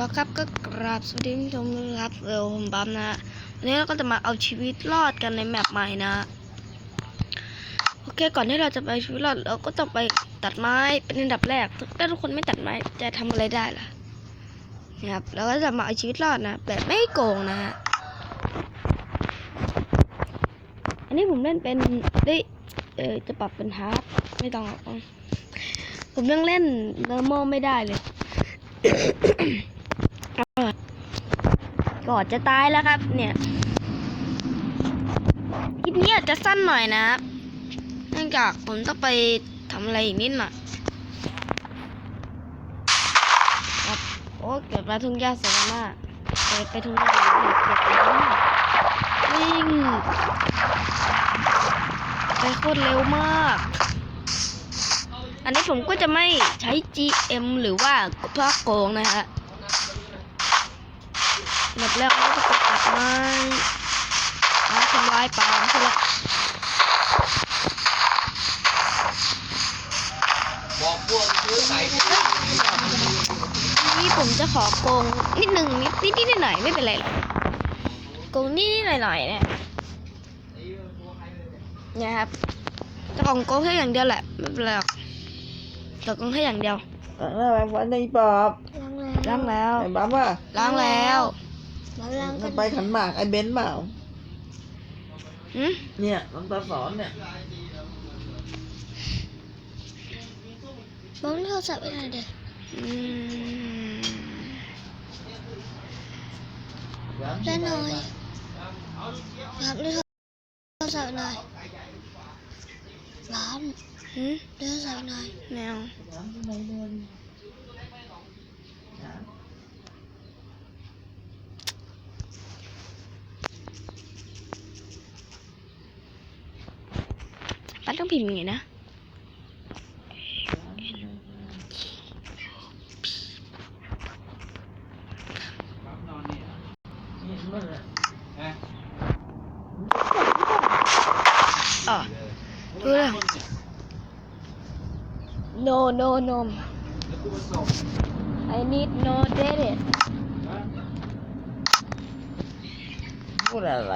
แล้วครับก็กราบสวัสดีผู้ชมนะครับเออผมบัมนะฮะวันนี้เราก็จะมาเอาชีวิตรอดกันในแมปใหม่นะโอเคก่อนที่เราจะไปชีวิตรอดเราก็ต้องไปตัดไม้เป็นอันดับแรกถ้าทุกคนไม่ตัดไม้จะทำอะไรได้ล่ะนะครับเราก็จะมาเอาชีวิตรอดนะแบบไม่โกงนะฮะอันนี้ผมเล่นเป็นได้เออจะปรับเป็นฮาร์ดไม่ต้องผมยังเล่นเนอร์มอลไม่ได้เลย อนจะตายแล้วครับ เนี่ยคลิปนี้อาจจะสั้นหน่อยนะครับเนื่องจากผมต้องไปทำอะไรอีกนิดหน่อยโอ้เกิดมาทุ่งหญ้าสวยมากเกิดไปทุ่งหญ้าเก็บน้ำวิ่งไปโคตรเร็วมาก อันนี้ผมก็จะไม่ใช้ GM หรือว่าพวกโกงนะฮะ หมดแล้วก็จะไปตัดไม้ม้ทำลายป่าใช่แล้วบอกพวกซื้อใส่ไปนี่ผมจะขอโกงนิดหนึ่งนิดนิดนิดหน่อยไม่เป็นไรหรอกโกงนิดนิดหน่อยหน่อยๆเนี่ยนี่ครับจะของโกงแค่อย่างเดียวแหละไม่เป็นไรหรอกแต่โกงแค่อย่างเดียวอ่าแบบวันนี้ปอบล้างแล้วไอ้บ้าว่าล้างแล้ว มันไปขันหมากไอ้เบนซ์เปล่า หืมเนี่ยน้องตาสอนเนี่ยบ้องโทรศัพท์ไปหน่อยเด็กอืม ได้หน่อยรับด้วยโทรศัพท์หน่อยร้านหืมด้วยโทรศัพท์หน่อย แมวปั ต้องพิมพ์ยังไงนะนี่มันอะอ๋อรู้แล้ว no no no I need no date พูดอะไร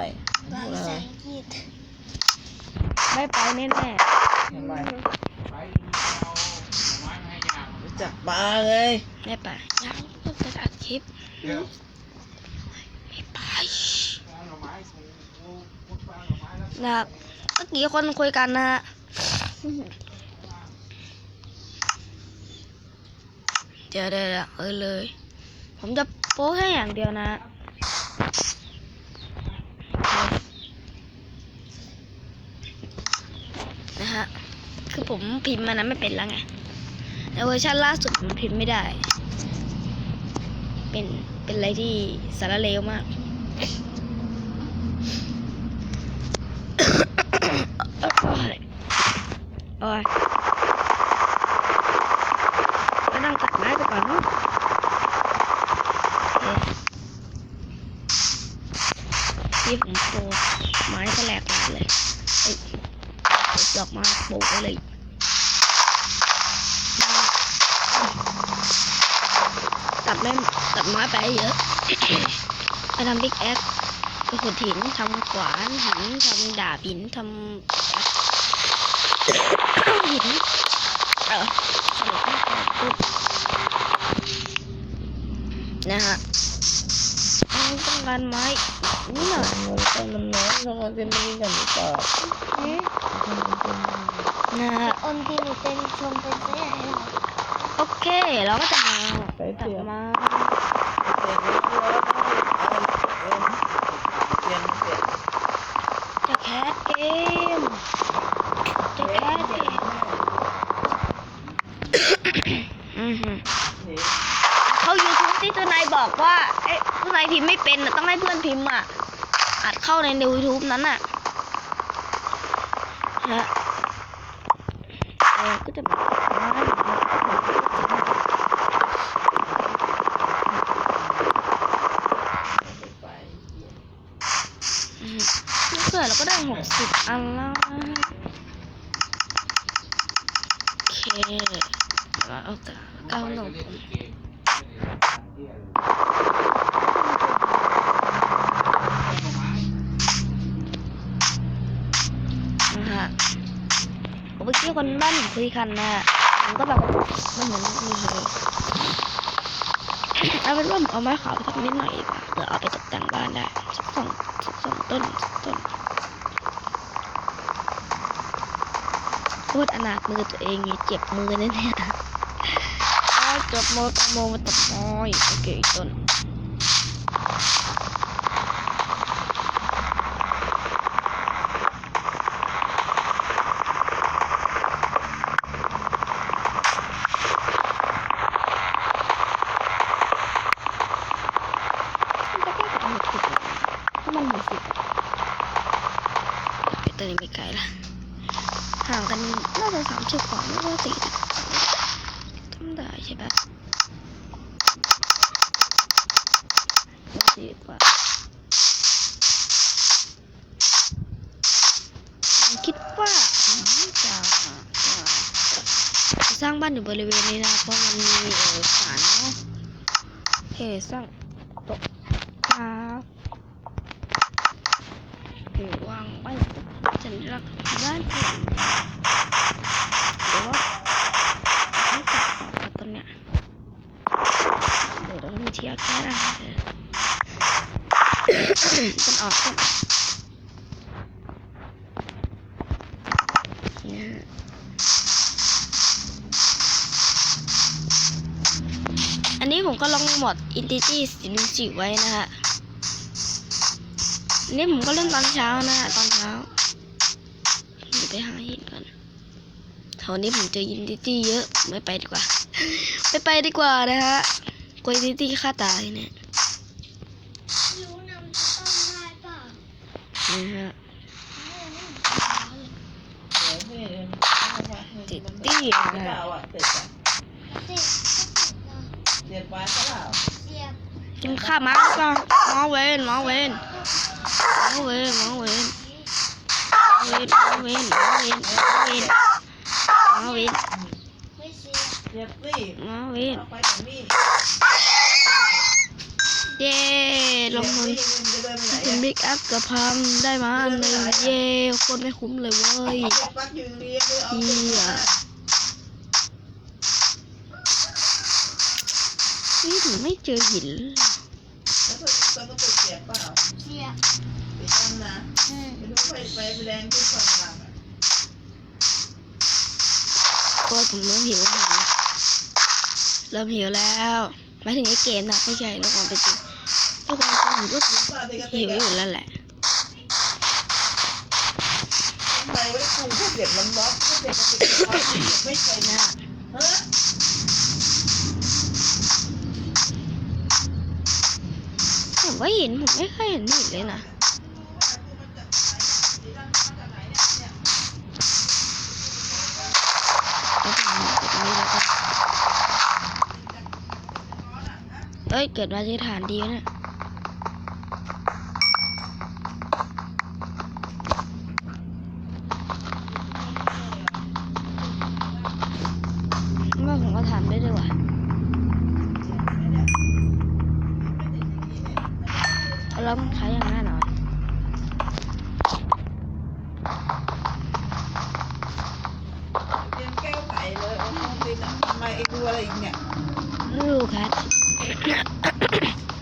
ภาพูดอะษาไรอังกฤษ ไม่ไปแน่ทำไมรู้จักปลาเลยไม่ไปยังไม่ไปอัดคลิปไม่ไปนะครับเมื่อกี้คนคุยกันนะฮะเดี๋ยวเดี๋ยวเออเลย ผมจะโป๊แค่อย่างเดียวนะฮะ คือ ผมพิมพ์มันนั้นไม่เป็นแล้วไงในเวอร์ชันล่าสุดมันพิมพ์ไม่ได้ เป็นเป็นอะไรที่สารเลวมากโอ้ยโอ้ยก็นั่งตัดไม้ไปก่อนเนอะโอเคที่ผมโปรไม้แฉลกมาเลยเอ้ยดอกไม้โปรไปเลย ตัดไม้ ตัดไม้ไปให้เยอะไปทำบิ๊กแอคไปขุดหินทำขวานหินทำดาบหินทำหินเออสนุกมากเลยปุ๊บนะฮะต้องการไม้นิดหน่อยเงินต้นมันน้อยเราจะไม่มีกันหรือเปล่านะฮะออนที่หนูเป็นชมเป็นเสียให้หน่อยโอเค เราก็จะมาไปตัดเสียไมา จะแคสเกมจะแคสเกมเขายูทูบที่ตัวนายบอกว่าเอ้ยตัวนายพิมพ์ไม่เป็นต้องให้เพื่อนพิมพ์อะอัดเข้าในยูทูบนั้นอะฮะเออก็จะแบบว่าอืมนี่เราก็ได้หกสิบอันแล้วโอเคแล้วเอาแต่เก้าหนึ่งนะฮะเมื่อกี้คนบ้านคุยกันนะผมก็แบบมันเหมือนมีเหตุเอาเป็นว่าผมเอาไม้ขาวไปสักนิดหน่อยดีกว่าเผื่อเอาไปตกแต่งบ้านได้สักสองสักสองต้นต้น พูดอนาถมือตัวเองเจ็บมือนะเนี่ยจบโมตโมมาตบน้อยโอเคอีกต้นมันก็แค่กับหมดสิบถ้ามันหมดสิบไอ้ตัวนี้ไม่ไกลละันน่าจะสามสิบกว่าไม่ว่าสี่สิบทำได้ใช่ปะสี่กว่าคิดว่าจะสร้างบ้านอยู่บริเวณนี้นะเพราะมันมีเอกสารเนาะเคสร้างครับหรือวางไว้ สัญลักษณ์บ้านเพื่อนเดี๋ยวว่าให้ตัดออกมาตรงเนี้ยเดี๋ยวต้องเทียร์แค่ได้มันออกก่อนเนี่ยอันนี้ผมก็ลองหมด Entity สีนึ่งสีไว้นะฮะอันนี้ผมก็เล่นตอนเช้านะฮะตอนเช้า หาหินก่อนแถวนี้ผมเจออินดิตี้เยอะผมไม่ไปดีกว่า ไม่ไปดีกว่านะฮะกลัวอินดิตี้ฆ่าตายเนี่ยไม่รู้นะมันจะต้องได้เปล่านะฮะไม่รู้เดี๋ยวพี่ติดตี้เปนะฮะล่าอะเป็ดอะติดก็ติดนะเรียนไว้เปล่าเสียบกินข้าวมาก็หมอเวนหมอเวนหมอเวนหมอเวนหมอเวนหมอ เวนหมอเวนหมอเวนหมอเวนไม่เสียบเรียบสิหมอเวนเอาไปกับมี่เย้ลงทุนเรียบสิมันจะเดินไปไหนถึงอะบิ๊กอัพกับพัมได้มาอันหนึ่งเย้โคนไม่คุ้มเลยเว้ยเอาไปปักยืนเรียนเลยเอาไปเหี้ยนี่ถึงไม่เจอหินแล้วเธอเธอก็ไปเสียบเปล่าเสีย บไปทำนะอืมไปดูไฟไฟแรงขึ้นฝั่งหลังก็ผมเริ่มหิวแล้วนะเริ่มหิวแล้วหมายถึงไอ้เกมนะไม่ใช่ในความเป็นจริงในความเป็นจริงผมก็ป้าเด็กก็หิติวอยู่แล้วแหละ ทำไมไว้กูถ้าเด็กมันล็อกถ้าเด็กก็ติดล็อกไม่ใช่นะเฮ้ยผมว่าหินผมไม่เคยเห็นหินเลยนะ เอ้ย เกิดมาที่ฐานดีนะ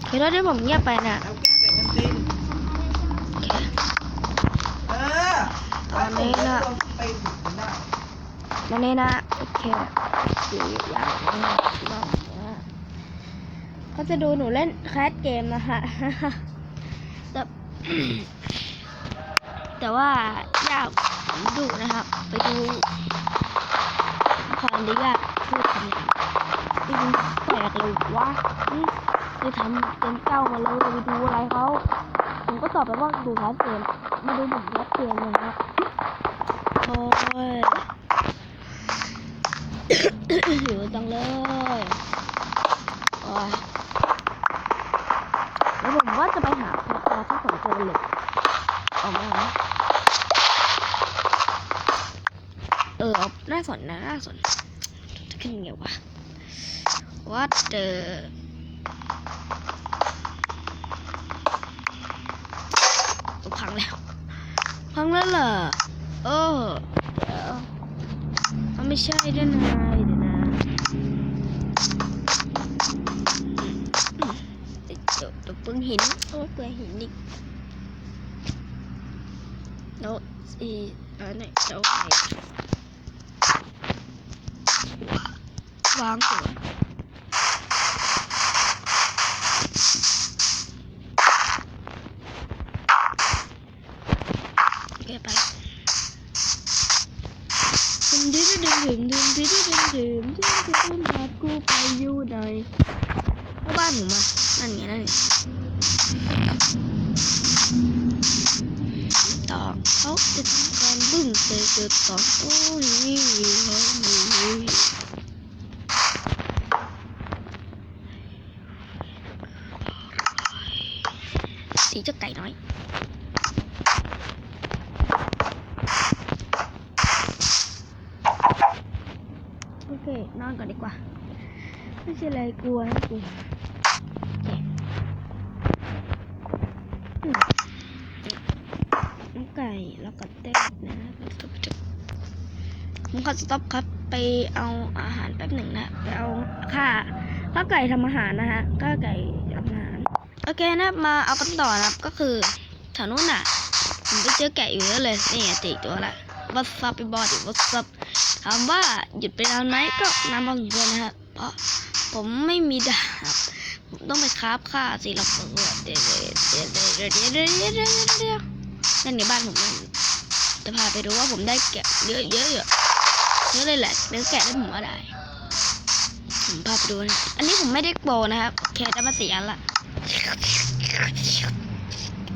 คือตอนที่ผมเงียบไปน่ะเอาแก้วใส่กันตินโอเออตอนนี้น่ะไปบุกมันได้วันนี้นะโอเคอยู่อย่างนี้ก็จะดูหนูเล่นแคสเกมนะฮะแต่แต่ว่าอยากดูนะครับ ไปดูขออนุญาตพูดคำห ยาบอืมแปลกเลยวะอืมไปทำเกมเก้ามาเลยไปดูอะไรเขาผมก็ตอบไปว่าดูแคสเกมมาดูผมแคสเกมเลยครับโอ้ยหิวจังเลยโอ้ยแล้วผมว่าจะไปหาพาราที่ผมเจอเหล็กออกมาไหมเออเอาน่าสนนะน่าสนจะขึ้นไงวะ what the พังแล้ว พังแล้วเหรอโอ้เดี๋ยวมันไม่ใช่ด้วยนะเดี๋ยวนะตัวปึ้งหินโอ้เปลือหินอีกแล้วอีอันไหนเจ้าไหนวางตัว งเตะเกิดต่อโอ้ยโอ้ยโอ้ยสีเจะไก่น้อย โอเค นอนก่อนดีกว่า ไม่ใช่อะไรกลัวนะกลัวโอเคอืมน้องไก่ แล้วก็เต้นนะจุ๊บจุ๊บผมขอสต็อปครับ ไปเอาอาหารแป๊บหนึ่งนะ ไปเอาค่าข้าไก่ทำอาหารนะฮะข้าไก่ทำอาหาร โอเคนะ มาเอากันต่อนะครับ ก็คือแถวนู้นน่ะ ผมไปเจอแกะอยู่เยอะเลย นี่ไงเจออีตัวละวัสซับไปบอดิวัสซับถามว่าหยุดไปนานไหมก็นานพอสมควรนะครับเพราะผมไม่มีดาบผมต้องไปคราฟค่าสิเราเปิดเดี๋ยวเดี๋ยวเดี๋ยวเดี๋ยวเดี๋ยวเดี๋ยว นั่นในบ้านผมจะพาไปดูว่าผมได้แกะเยอะเยอะเยอะเยอะเลยแหละเนื้อแกะได้ผมว่าได้ผมพาไปดูนะอันนี้ผมไม่ได้โปรนะครับโอเคได้มาเสี่อันละ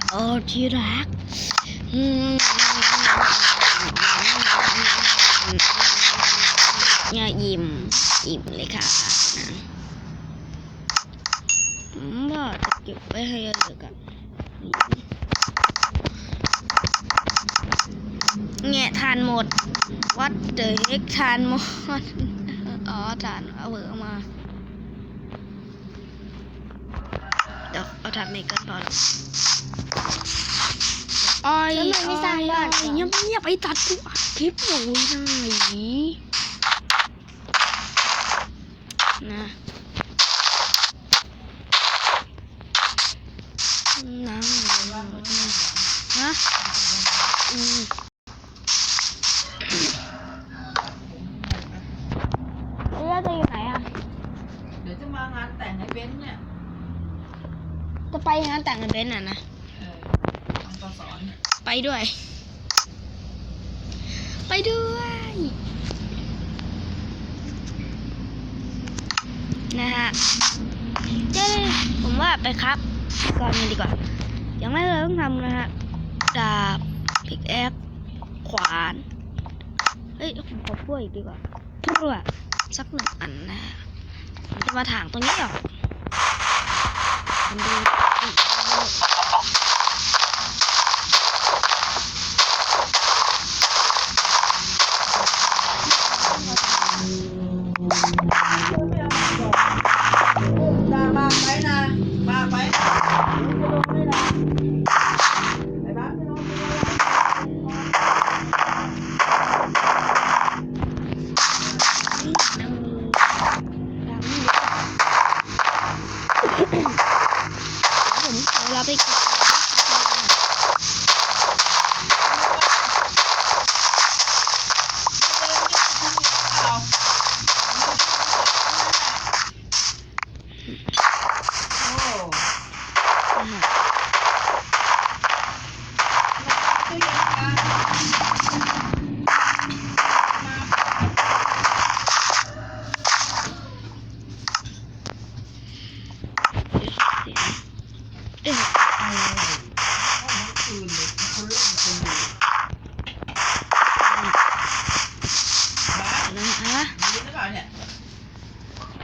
โอ้ที่รักอืมเนี่ยอิ่มอิ่มเลยค่ะนะผมว่าจะเก็บไว้ให้เยอะๆกันแงะทานหมด วัดเดอเฮกทานหมด อ๋อทานเอาเบอร์มา เดี๋ยวเอาทานเมกันพอแล้วอ้อยแล้วมันไม่สร้างบ้านเหรอเงียบเงียบๆไอ้ตัดกูอัดคลิปอยู่ไหนนะน้ำนะอืม ด้วย ไปด้วย นะฮะเจ๊ผมว่าไปครับ ก่อนกันดีกว่า อย่างแรกเราต้องทำนะฮะ ดาบพิกแอคขวาน เฮ้ย ผมขอพวกอีกดีกว่าพวกสักหนึ่งอันนะฮะผมจะมาถางตรงนี้ออกมันดู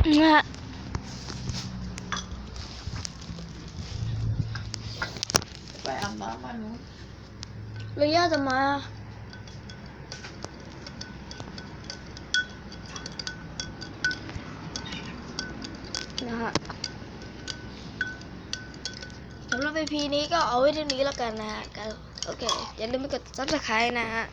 นะฮะไปอาบน้ำมาหนูระยะจะมานะฮะสำหรับไอ EP นี้ก็เอาไว้เท่านี้แล้วกันนะฮะโอเค อย่าลืมไปกด subscribe นะฮะ